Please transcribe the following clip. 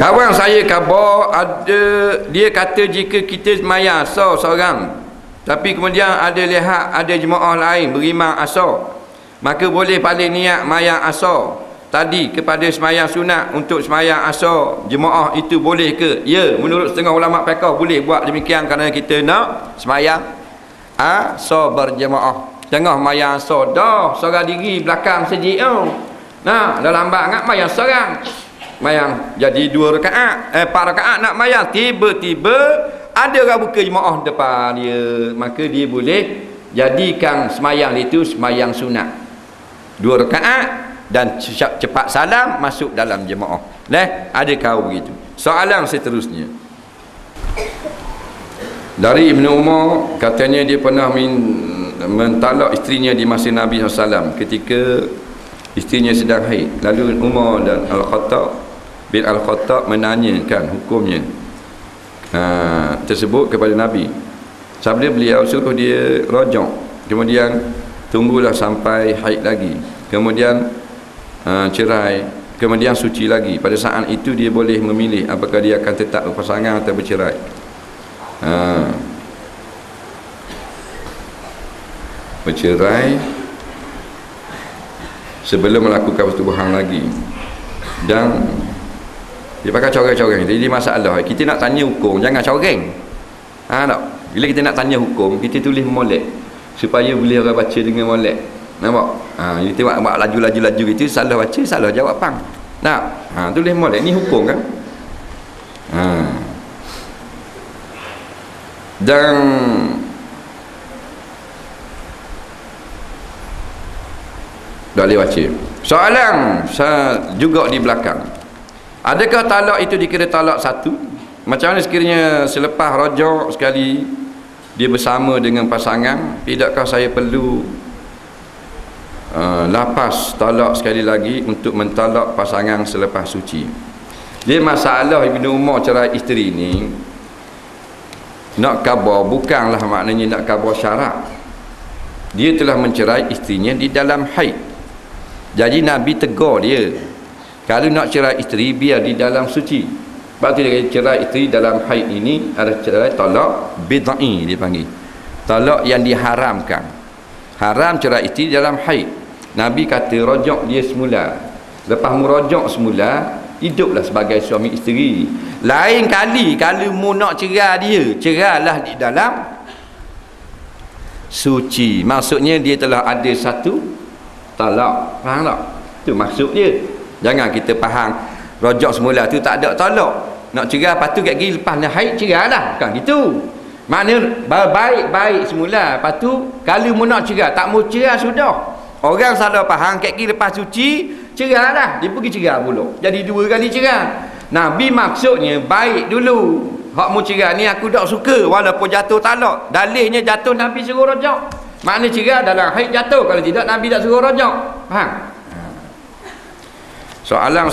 Kawan saya khabar ada dia kata jika kita semayang asar seorang tapi kemudian ada lihat ada jemaah lain berimam asar maka boleh paling niat mayang asar tadi kepada semayang sunat untuk semayang asar jemaah itu boleh ke? Ya, menurut setengah ulama fiqh boleh buat demikian kerana kita nak semayang asar berjemaah. Tengah mayang asar dah seorang diri belakang masjid tu. Nah, dah lambat sangat mayang seorang mayang. Jadi dua rakaat. Eh empat rakaat nak mayang. Tiba-tiba ada orang buka jemaah depan dia. Maka dia boleh jadikan semayang itu semayang sunat. Dua rakaat dan cepat salam masuk dalam jemaah. Leh ada kau begitu soalan seterusnya. Dari Ibn Umar katanya dia pernah min, mentalak isterinya di masa Nabi SAW ketika isterinya sedang haid. Lalu Umar dan Al-Khattab bin Al-Khattab menanyakan hukumnya ha, tersebut kepada Nabi. Sambil beliau suruh dia rojok kemudian tunggulah sampai haid lagi kemudian ha, cerai kemudian suci lagi. Pada saat itu dia boleh memilih apakah dia akan tetap berpasangan atau bercerai. Ha. bercerai sebelum melakukan pertubuhan lagi. Dan dia pakai coreng-coreng. Jadi masalah. Kita nak tanya hukum jangan coreng. Ha tak? Bila kita nak tanya hukum kita tulis molek supaya boleh orang baca dengan molek. Nampak? Ha ini tengok buat laju-laju-laju itu salah baca salah jawab pang. Nak ha tulis molek. Ni hukum kan? Ha. Dan dah boleh baca. Soalan juga di belakang Adakah talak itu dikira talak satu? Macam mana sekiranya selepas rojok sekali dia bersama dengan pasangan, tidakkah saya perlu uh, lapas talak sekali lagi untuk mentalak pasangan selepas suci? Dia masalah Ibn Umar cerai isteri ni nak khabar bukanlah maknanya nak khabar syarat. Dia telah mencerai isterinya di dalam haid. Jadi Nabi tegur dia kalau nak cerai isteri biar di dalam suci. Sebab tu dia cerai isteri dalam haid ini ada cerai talak bid'i dia panggil. Talak yang diharamkan. Haram cerai isteri dalam haid. Nabi kata rojok dia semula. Lepas merojok semula hiduplah sebagai suami isteri. Lain kali kalau mu nak cerai dia cerailah di dalam suci. Maksudnya dia telah ada satu talak. Faham tak? Tu maksud dia Jangan kita faham rojak semula tu tak ada tolak. Nak cerai lepas tu gigi lepas nak haid cerai lah. Bukan gitu. Makna baik-baik semula. Lepas tu kalau mu nak cerai tak mau cerai sudah. Orang salah faham kat gigi lepas suci cerai lah. Dia pergi cerai pula. Jadi dua kali cerai. Nabi maksudnya baik dulu. Hak mu cerai ni aku tak suka walaupun jatuh talak. Dalihnya jatuh Nabi suruh rojak. Makna cerai dalam haid jatuh. Kalau tidak Nabi tak suruh rojak. Faham? Soalan